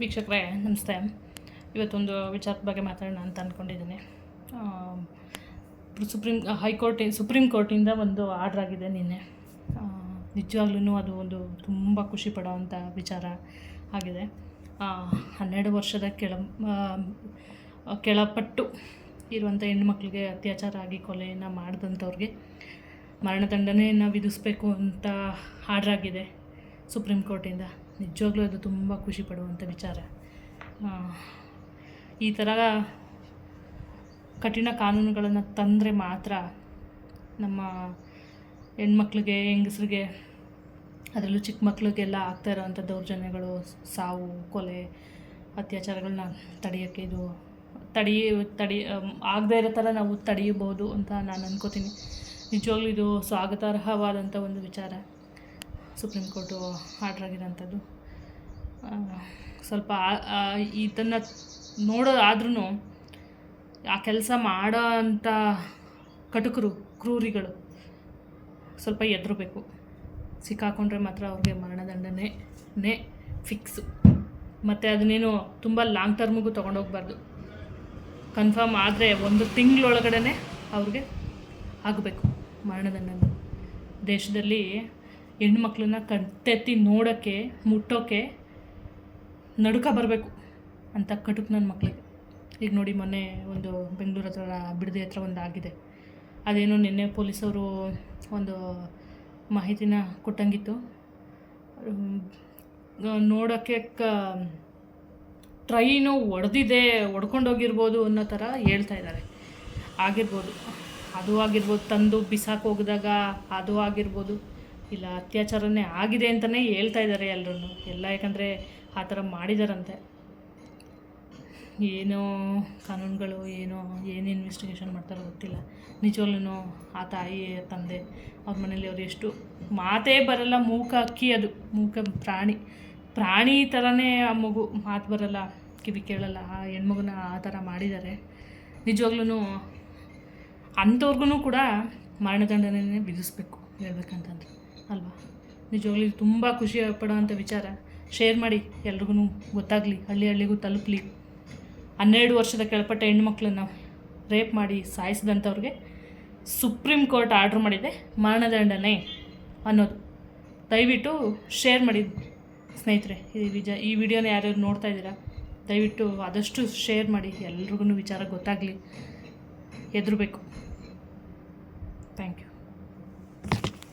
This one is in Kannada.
ವೀಕ್ಷಕರೇ, ನಮಸ್ತೆ. ಇವತ್ತೊಂದು ವಿಚಾರದ ಬಗ್ಗೆ ಮಾತಾಡೋಣ ಅಂತ ಅಂದ್ಕೊಂಡಿದ್ದೀನಿ ಸುಪ್ರೀಂ, ಹೈಕೋರ್ಟ್, ಸುಪ್ರೀಂ ಕೋರ್ಟಿಂದ ಒಂದು ಆರ್ಡ್ರ್ ಆಗಿದೆ ನಿನ್ನೆ. ನಿಜವಾಗ್ಲೂ ಅದು ಒಂದು ತುಂಬ ಖುಷಿ ಪಡೋವಂಥ ವಿಚಾರ ಆಗಿದೆ. ಹನ್ನೆರಡು ವರ್ಷದ ಕೆಳ ಕೆಳಪಟ್ಟು ಇರುವಂಥ ಹೆಣ್ಮಕ್ಳಿಗೆ ಅತ್ಯಾಚಾರ ಆಗಿ ಕೊಲೆಯನ್ನು ಮಾಡಿದಂಥವ್ರಿಗೆ ಮರಣದಂಡನೆಯನ್ನು ವಿಧಿಸಬೇಕು ಅಂತ ಆರ್ಡ್ರ್ ಆಗಿದೆ ಸುಪ್ರೀಂ ಕೋರ್ಟಿಂದ. ನಿಜವಾಗ್ಲೂ ಅದು ತುಂಬ ಖುಷಿ ಪಡುವಂಥ ವಿಚಾರ. ಈ ಥರ ಕಠಿಣ ಕಾನೂನುಗಳನ್ನು ತಂದರೆ ಮಾತ್ರ ನಮ್ಮ ಹೆಣ್ಮಕ್ಳಿಗೆ, ಹೆಂಗಸ್ರಿಗೆ, ಅದರಲ್ಲೂ ಚಿಕ್ಕ ಮಕ್ಳಿಗೆಲ್ಲ ಆಗ್ತಾ ಇರೋವಂಥ ದೌರ್ಜನ್ಯಗಳು, ಸಾವು, ಕೊಲೆ, ಅತ್ಯಾಚಾರಗಳನ್ನ ತಡೆಯೋಕ್ಕೆ ಇದು ತಡಿ ತಡಿ ಆಗದೇ ಇರೋ ಥರ ನಾವು ತಡೆಯಬಹುದು ಅಂತ ನಾನು ಅನ್ಕೋತೀನಿ. ನಿಜವಾಗ್ಲೂ ಇದು ಸ್ವಾಗತಾರ್ಹವಾದಂಥ ಒಂದು ವಿಚಾರ. ಸುಪ್ರೀಂ ಕೋರ್ಟು ಆರ್ಡ್ರ್ ಆಗಿರೋಂಥದ್ದು ಸ್ವಲ್ಪ ಆ- ನೋಡೋ ಇದನ್ನು ನೋಡೋದಾದ್ರೂ ಆ ಕೆಲಸ ಮಾಡೋ ಅಂಥ ಕಟುಕರು, ಕ್ರೂರಿಗಳು ಸ್ವಲ್ಪ ಎದುರಬೇಕು. ಸಿಕ್ಕಾಕೊಂಡ್ರೆ ಮಾತ್ರ ಅವ್ರಿಗೆ ಮರಣದಂಡನೆ ಫಿಕ್ಸು. ಮತ್ತು ಅದನ್ನೇನು ತುಂಬ ಲಾಂಗ್ ಟರ್ಮಿಗೂ ತೊಗೊಂಡೋಗ್ಬಾರ್ದು. ಕನ್ಫರ್ಮ್ ಆದರೆ ಒಂದು ತಿಂಗಳೊಳಗಡೆ ಅವ್ರಿಗೆ ಆಗಬೇಕು ಮರಣದಂಡನೆ. ದೇಶದಲ್ಲಿ ಹೆಣ್ಮಕ್ಳನ್ನ ಕತ್ತೆತ್ತಿ ನೋಡೋಕ್ಕೆ ಮುಟ್ಟೋಕ್ಕೆ ನಡುಕ ಬರಬೇಕು ಅಂತ ಕಟುಕ್ ನನ್ನ ಮಕ್ಕಳಿಗೆ ಈಗ ನೋಡಿ ಮೊನ್ನೆ ಒಂದು ಬೆಂಗಳೂರು ಹತ್ರ, ಬಿಡದೆ ಹತ್ರ ಒಂದು ಆಗಿದೆ. ಅದೇನೋ ನಿನ್ನೆ ಪೊಲೀಸವರು ಒಂದು ಮಾಹಿತಿನ ಕೊಟ್ಟಂಗಿತ್ತು. ನೋಡೋಕ್ಕೆ ಕ, ಟ್ರೈನು ಒಡೆದಿದೆ ಒಡ್ಕೊಂಡೋಗಿರ್ಬೋದು ಅನ್ನೋ ಥರ ಹೇಳ್ತಾ ಇದ್ದಾರೆ. ಆಗಿರ್ಬೋದು, ಅದು ಆಗಿರ್ಬೋದು, ತಂದು ಬಿಸಾಕೋಗಿದಾಗ ಅದು ಆಗಿರ್ಬೋದು. ಇಲ್ಲ, ಅತ್ಯಾಚಾರನೇ ಆಗಿದೆ ಅಂತಲೇ ಹೇಳ್ತಾ ಇದ್ದಾರೆ ಎಲ್ಲರೂ ಎಲ್ಲ ಯಾಕಂದರೆ ಆ ಥರ ಮಾಡಿದಾರಂತೆ. ಏನೋ ಕಾನೂನುಗಳು, ಏನೋ, ಏನು ಇನ್ವೆಸ್ಟಿಗೇಷನ್ ಮಾಡ್ತಾರೋ ಗೊತ್ತಿಲ್ಲ. ನಿಜವಾಗ್ಲೂ ಆ ತಾಯಿ, ತಂದೆ ಅವ್ರ ಮನೇಲಿ ಅವ್ರು ಎಷ್ಟು ಮಾತೇ ಬರಲ್ಲ, ಮೂಕ ಅಕ್ಕಿ ಅದು, ಮೂಕ ಪ್ರಾಣಿ. ಪ್ರಾಣಿ ಥರನೇ ಆ ಮಗು ಮಾತು ಬರಲ್ಲ, ಕಿವಿ ಕೇಳಲ್ಲ, ಆ ಹೆಣ್ಮಗುನ ಆ ಥರ ಮಾಡಿದ್ದಾರೆ. ನಿಜವಾಗ್ಲೂ ಅಂಥವ್ರಿಗೂ ಕೂಡ ಮರಣದಂಡನೆ ವಿಧಿಸ್ಬೇಕು ಹೇಳ್ಬೇಕಂತಂದ್ರೆ. ಅಲ್ವಾ? ನಿಜವಾಗ್ಲೂ ತುಂಬ ಖುಷಿ ಪಡೋವಂಥ ವಿಚಾರ. ಶೇರ್ ಮಾಡಿ ಎಲ್ರಿಗೂ ಗೊತ್ತಾಗಲಿ, ಹಳ್ಳಿ ಹಳ್ಳಿಗೂ ತಲುಪಲಿ. ಹನ್ನೆರಡು ವರ್ಷದ ಕೆಳಪಟ್ಟ ಹೆಣ್ಮಕ್ಳನ್ನ ರೇಪ್ ಮಾಡಿ ಸಾಯಿಸಿದಂಥವ್ರಿಗೆ ಸುಪ್ರೀಂ ಕೋರ್ಟ್ ಆರ್ಡ್ರ್ ಮಾಡಿದೆ, ಮರಣದಂಡನೆ ಅನ್ನೋದು. ದಯವಿಟ್ಟು ಶೇರ್ ಮಾಡಿ ಸ್ನೇಹಿತರೆ, ಈ ವಿಜ, ಈ ವಿಡಿಯೋನ ಯಾರ್ಯಾರು ನೋಡ್ತಾ ಇದ್ದೀರಾ, ದಯವಿಟ್ಟು ಆದಷ್ಟು ಶೇರ್ ಮಾಡಿ ಎಲ್ರಿಗೂ ವಿಚಾರ ಗೊತ್ತಾಗಲಿ ಎದುರಬೇಕು ಥ್ಯಾಂಕ್ ಯು